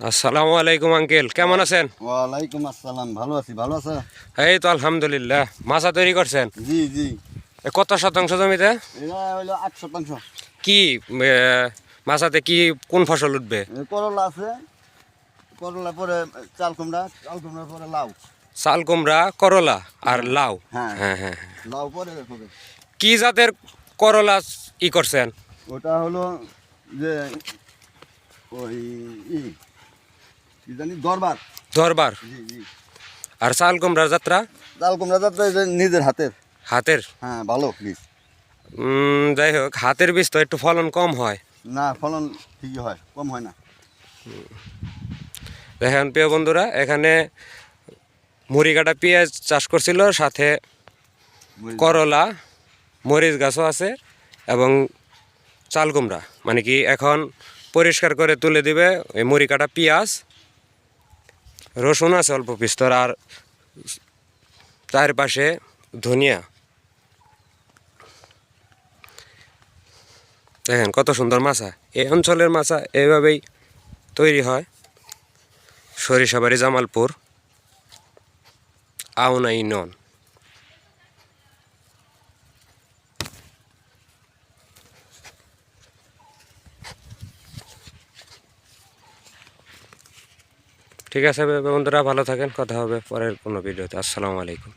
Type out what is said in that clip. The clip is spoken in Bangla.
আসসালামু আলাইকুম আঙ্কেল। কেমন আছেন? ওয়ালাইকুম আসসালাম। ভালো আছি ভালো আছে? এই তো আলহামদুলিল্লাহ। মাছা তৈরি করছেন? জি জি। কত শতাংশ জমিতে? এটা আট শতাংশ। কি মাছাতে কি কোন ফসল উঠবে? করলা আছে। করলা পরে চাল কুমড়া চাল কুমড়া পরে লাউ। চাল কুমড়া করলা আর লাউ। হ্যাঁ। হ্যাঁ হ্যাঁ হ্যাঁ। লাউ পরে কি জাতের করলা ই করছেন? ওটা হলো যে ওই কি জানি দরবার। দরবার? জি জি। আর চাল কুমড়ার যাত্রা? চাল কুমড়া যাতে যে নিজের হাতের। হাতের? হ্যাঁ ভালো উম, যাই হোক হাতের বীজ তো একটু ফলন কম হয়। না ফলন ঠিকই হয় কম হয় না। দেখেন প্রিয় বন্ধুরা এখানে মুড়ি কাটা পেঁয়াজ চাষ করছিল সাথে করলা মরিচ গাছও আছে এবং চাল কুমড়া। মানে কি এখন পরিষ্কার করে তুলে দিবে ওই মুড়ি কাটা পেঁয়াজ। রসুন আছে অল্প পিস্তর আর চারপাশে ধনিয়া। দেখেন কত সুন্দর মাছা। এই অঞ্চলের মাছা এইভাবেই তৈরি হয়। সরিষাবাড়ি, জামালপুর, আউনাই ইউনিয়ন ঠিক আছে বন্ধুরা ভালো থাকেন। কথা হবে পরের কোনো ভিডিওতে। আসসালামু আলাইকুম।